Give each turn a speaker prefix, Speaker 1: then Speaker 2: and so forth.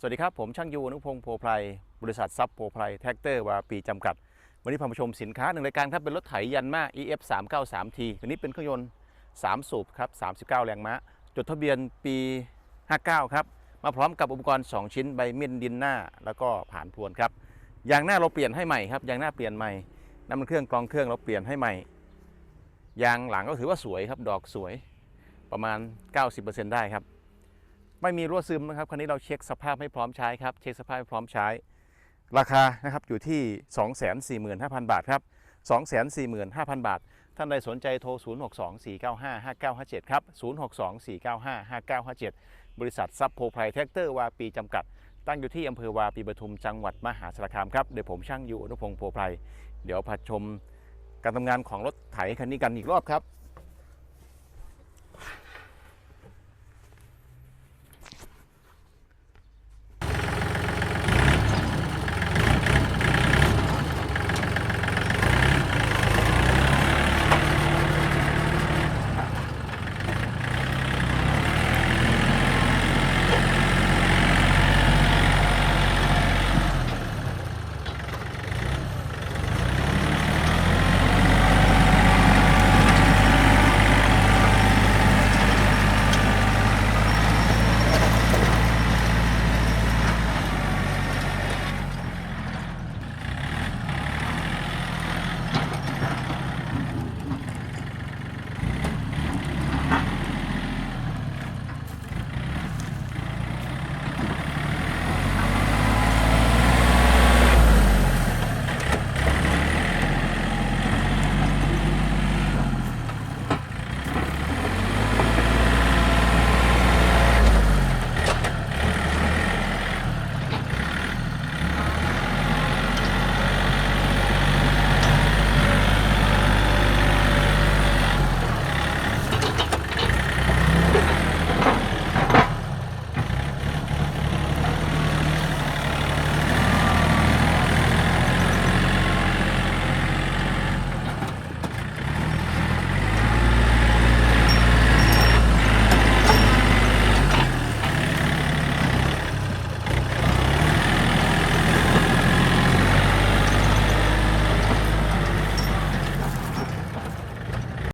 Speaker 1: สวัสดีครับ ผมช่างยูอนุพงศ์โพไพรบริษัทซับโพไพรแท็กเตอร์วาปีจำกัด วันนี้พามาชมสินค้าหนึ่งรายการครับ เป็นรถไถยันมา EF 3 9 3 T ตัวนี้เป็นเครื่องยนต์ 3 สูบครับ 39 แรงม้า จดทะเบียนปี 59 ครับ มาพร้อมกับอุปกรณ์ 2 ชิ้นใบเมียนดินหน้า แล้วก็ผ่านพวนครับยางหน้าเราเปลี่ยนให้ใหม่ครับยางหน้าเปลี่ยนใหม่น้ำมันเครื่องกรองเครื่องเราเปลี่ยนให้ใหม่ยางหลังก็ถือว่าสวยครับดอกสวยประมาณ 90%ได้ครับ ไม่มีรั่วซึมนะครับคันนี้เราเช็คสภาพให้พร้อมใช้ครับเช็คสภาพให้พร้อมใช้ ราคานะครับอยู่ที่ 245,000 บาทครับ 245,000 บาท ท่านใดสนใจโทร 0624955957 ครับ 0624955957 บริษัทซับโพไพรแท็กเตอร์วาปีจำกัด ตั้งอยู่ที่อำเภอวาปีปทุมจังหวัดมหาสารคามครับเดี๋ยผมช่างอยู่อนุพงศ์โพไพรเดี๋ยวพาชมการทำงานของรถไถคันนี้กันอีกรอบครับ